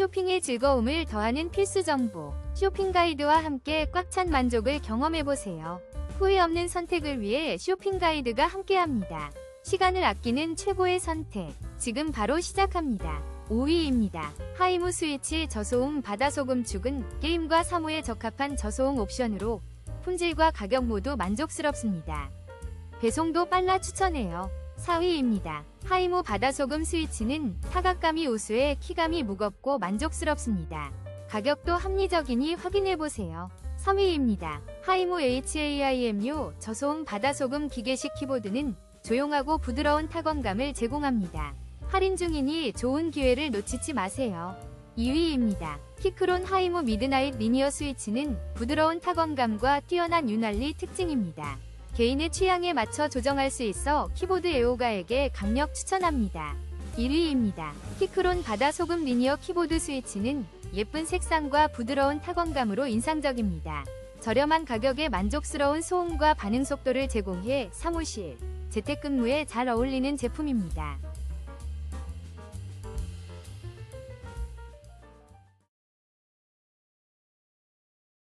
쇼핑의 즐거움을 더하는 필수 정보. 쇼핑 가이드와 함께 꽉 찬 만족을 경험해보세요. 후회 없는 선택을 위해 쇼핑 가이드가 함께합니다. 시간을 아끼는 최고의 선택. 지금 바로 시작합니다. 5위입니다. 하이무 스위치 저소음 바다소금 축은 게임과 사무에 적합한 저소음 옵션으로 품질과 가격 모두 만족스럽습니다. 배송도 빨라 추천해요. 4위입니다. 하이무 바다소금 스위치는 타각감이 우수해 키감이 무겁고 만족스럽습니다. 가격도 합리적이니 확인해보세요. 3위입니다. 하이무 HAIMU 저소음 바다소금 기계식 키보드는 조용하고 부드러운 타건감을 제공합니다. 할인 중이니 좋은 기회를 놓치지 마세요. 2위입니다. 키크론 하이무 미드나잇 리니어 스위치는 부드러운 타건감과 뛰어난 윤활리 특징입니다. 개인의 취향에 맞춰 조정할 수 있어 키보드 애호가에게 강력 추천합니다. 1위입니다. 키크론 바다 소금 리니어 키보드 스위치는 예쁜 색상과 부드러운 타건감으로 인상적입니다. 저렴한 가격에 만족스러운 소음과 반응 속도를 제공해 사무실, 재택근무에 잘 어울리는 제품입니다.